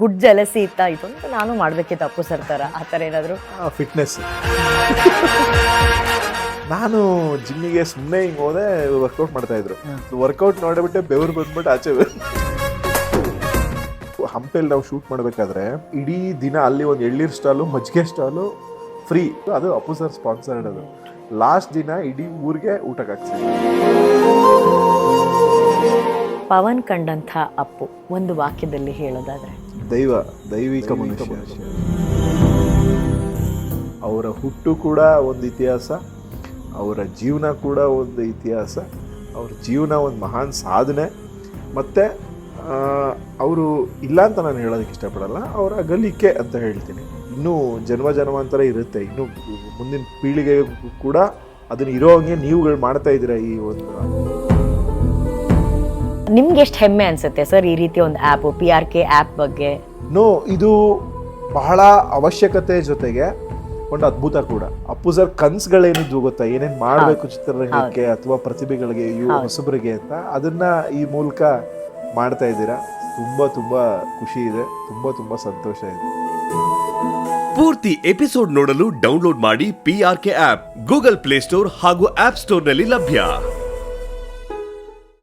Good jealousy ಇತ್ತ ಇದು ಅಂತ ನಾನು ಮಾಡ್ಬೇಕಿತ್ತು ಅಪ್ಪು ಸರ್ ಥರ ಆ ಥರ ಏನಾದರೂ? ಫಿಟ್ನೆಸ್ ನಾನು ಜಿಮ್ಮಿಗೆ ಸುಮ್ಮನೆ ಹಿಂಗೆ ಹೋದೆ ವರ್ಕೌಟ್ ಮಾಡ್ತಾ ಇದ್ರು. ವರ್ಕೌಟ್ ನೋಡಿಬಿಟ್ಟೆ ಬೆವರು ಬಂದ್ಬಿಟ್ಟು ಆಚೆ ಹಂಪೆಲ್ ನಾವು ಶೂಟ್ ಮಾಡಬೇಕಾದ್ರೆ ಇಡೀ ದಿನ ಅಲ್ಲಿ ಒಂದು ಎಳ್ಳೀರ್ ಸ್ಟಾಲು ಮಜ್ಜಿಗೆ ಸ್ಟಾಲು ಫ್ರೀ ಅದು ಅಪ್ಪು ಸರ್ ಸ್ಪಾನ್ಸರ್ಡ್ ಅದು. ಲಾಸ್ಟ್ ದಿನ ಇಡೀ ಊರಿಗೆ ಊಟಕ್ಕೆ ಹಾಕ್ಸಿದ್ರು. ಪವನ್ ಕಂಡಂಥ ಅಪ್ಪು ಒಂದು ವಾಕ್ಯದಲ್ಲಿ ಹೇಳೋದಾದ್ರೆ. ದೈವ, ದೈವಿಕ ಮನುಷ್ಯ. ಅವರ ಹುಟ್ಟು ಕೂಡ ಒಂದು ಇತಿಹಾಸ, ಅವರ ಜೀವನ ಕೂಡ ಒಂದು ಇತಿಹಾಸ, ಅವ್ರ ಜೀವನ ಒಂದು ಮಹಾನ್ ಸಾಧನೆ. ಮತ್ತು ಅವರು ಇಲ್ಲ ಅಂತ ನಾನು ಹೇಳೋದಕ್ಕೆ ಇಷ್ಟಪಡಲ್ಲ, ಅವರ ಅಗಲಿಕೆ ಅಂತ ಹೇಳ್ತೀನಿ. ಇನ್ನೂ ಜನ್ಮ ಜನ್ಮಾಂತರ ಇರುತ್ತೆ. ಇನ್ನು ಮುಂದಿನ ಪೀಳಿಗೆಗೂ ಕೂಡ ಅದನ್ನು ಇರೋ ಹಂಗೆ ನೀವುಗಳು ಮಾಡ್ತಾ ಇದ್ದೀರಾ ಈ ಒಂದು ನಿಮ್ಗೆ ಎಷ್ಟು ಹೆಮ್ಮೆ ಅನ್ಸುತ್ತೆ ಸರ್ ಈ ರೀತಿ ಒಂದು app P R K app ಬಗ್ಗೆ? ನೋ ಇದು ಬಹಳ ಅವಶ್ಯಕತೆ ಜೊತೆಗೆ ಒಂದು ಅದ್ಭುತ ಕೂಡ. ಅಪ್ಪು ಸರ್ ಕನ್ಸುಗಳೇನಿದ್ವು ಗೊತ್ತಾ? ಏನೇನು ಮಾಡಬೇಕು ಚಿತ್ರರಂಗಕ್ಕೆ ಅಥವಾ ಪ್ರತಿಭೆಗಳಿಗೆ ಇವು ಹೊಸಬರಿಗೆ ಅಂತ ಅದನ್ನ ಈ ಮೂಲಕ ಮಾಡ್ತಾ ಇದ್ದೀರಾ. ತುಂಬ ತುಂಬ ಖುಷಿ ಇದೆ. ತುಂಬ ತುಂಬ ಸಂತೋಷ ಇದೆ. ಪೂರ್ತಿ ಎಪಿಸೋಡ್ ನೋಡಲು ಡೌನ್ಲೋಡ್ ಮಾಡಿ P R K app Google Play Store ಹಾಗೂ ಆಪ್ ಸ್ಟೋರ್ನಲ್ಲಿ ಲಭ್ಯ.